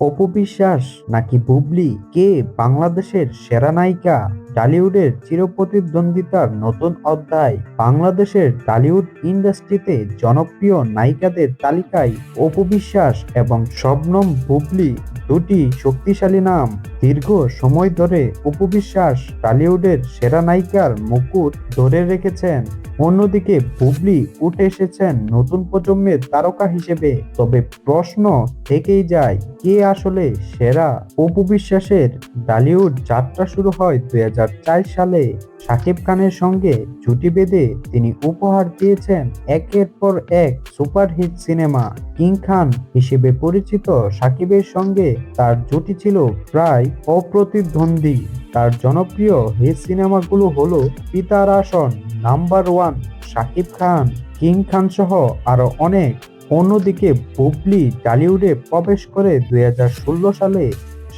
অপু বিশ্বাস নাকি বুবলি কে বাংলাদেশের সেরা নায়িকা টলিউডের চিরপ্রতিদ্বন্দ্বিতার নতুন অধ্যায়? বাংলাদেশের টলিউড ইন্ডাস্ট্রিতে জনপ্রিয় নায়িকাদের তালিকায় অপু বিশ্বাস এবং শবনম বুবলি দুটি শক্তিশালী নাম। দীর্ঘ সময় ধরে অপু বিশ্বাস টলিউডের সেরা নায়িকার মুকুট ধরে রেখেছেন। অন্যদিকে বুবলি উঠে এসেছেন নতুন প্রজন্মের তারকা হিসেবে। তবে প্রশ্ন থেকেই যায়, কে আসলে সেরা অপু বিশ্বাসের ডালিউড যাত্রা শুরু হয় দু হাজার চার সালে। শাকিব খানের সঙ্গে জুটি বেঁধে তিনি উপহার দিয়েছেন একের পর এক সুপারহিট সিনেমা। কিং খান হিসেবে পরিচিত শাকিবের সঙ্গে তার জুটি ছিল প্রায় অপ্রতিদ্বন্দ্বী। তার জনপ্রিয় হিট সিনেমাগুলো হলো পিতার আসন number one Shakib Khan, king Khan সহ আরও অনেক। অন্যদিকে বুবলি টলিউডে প্রবেশ করে দুই হাজার ষোলো সালে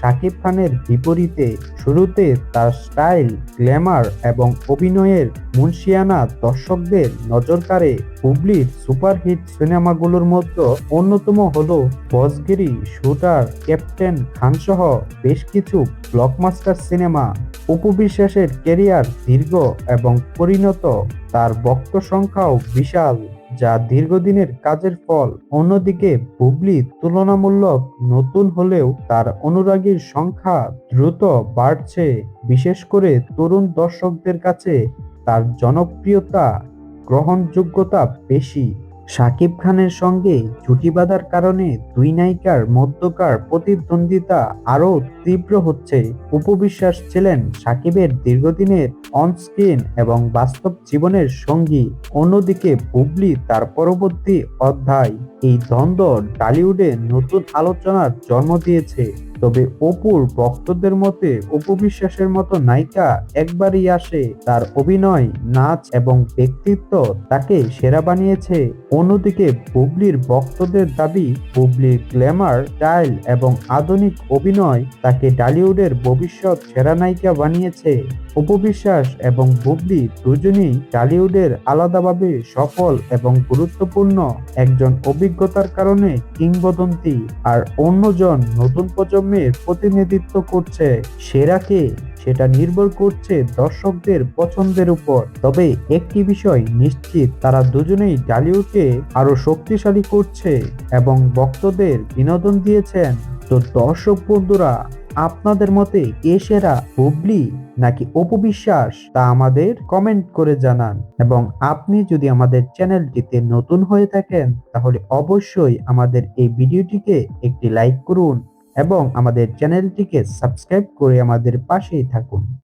শাকিব খানের বিপরীতে শুরুতে তার স্টাইল, গ্ল্যামার এবং অভিনয়ের মুন্সিয়ানা দর্শকদের নজর কাড়ে বুবলির সুপারহিট সিনেমাগুলোর মধ্যে অন্যতম হল বসগিরি, শুটার, ক্যাপ্টেন খানসহ বেশ কিছু ব্লকমাস্টার সিনেমা। উপবিশ্বাসের কেরিয়ার দীর্ঘ এবং পরিণত, তার বক্ত সংখ্যাও বিশাল। যা দীর্ঘদিনের কাজের ফল। অন্যদিকে, বুবলি তুলনামূলক নতুন হলেও তার অনুরাগীর সংখ্যা দ্রুত বাড়ছে। বিশেষ করে তরুণ দর্শকদের কাছে তার জনপ্রিয়তা, গ্রহণযোগ্যতা বেশি। শাকিব খানের সঙ্গে জুটি বাঁধার কারণে দুই নায়িকার মধ্যকার প্রতিদ্বন্দ্বিতা আরও তীব্র হচ্ছে। উপবিশ্বাস ছিলেন শাকিবের দীর্ঘদিনের অনস্ক্রিন এবং বাস্তব জীবনের সঙ্গী। অন্যদিকে, বুবলি তার পরবর্তী অধ্যায় এই দ্বন্দ্ব টালিউডে নতুন আলোচনার জন্ম দিয়েছে। তবে অপুর ভক্তদের মতে উপবিশ্বাসের মতো নায়িকা একবারই আসে, তার অভিনয়, নাচ এবং ব্যক্তিত্ব তাকে সেরা বানিয়েছে। অন্যদিকে বুবলির ভক্তদের দাবি, বুবলির গ্ল্যামার স্টাইল এবং আধুনিক অভিনয় তাকে ডালিউডের ভবিষ্যৎ সেরা নায়িকা বানিয়েছে। উপবিশ্বাস এবং বুবলি দুজনেই টালিউডের আলাদাভাবে সফল এবং গুরুত্বপূর্ণ একজন অভিজ্ঞতার কারণে কিংবদন্তি আর অন্যজন নতুন প্রজন্মের প্রতিনিধিত্ব করছে সেরাকে সেটা নির্ভর করছে দর্শকদের পছন্দের উপর। তবে একটি বিষয় নিশ্চিত, তারা দুজনেই ডালিউডকে আরও শক্তিশালী করছে এবং বক্তদের বিনোদন দিয়েছেন। তো দর্শক বন্ধুরা আপনাদের মতে কে সেরা হুবলি নাকি অপবিশ্বাস তা আমাদের কমেন্ট করে জানান। এবং আপনি যদি আমাদের চ্যানেলটিতে নতুন হয়ে থাকেন, তাহলে অবশ্যই আমাদের এই ভিডিওটিকে একটি লাইক করুন এবং আমাদের চ্যানেলটিকে সাবস্ক্রাইব করে আমাদের পাশেই থাকুন।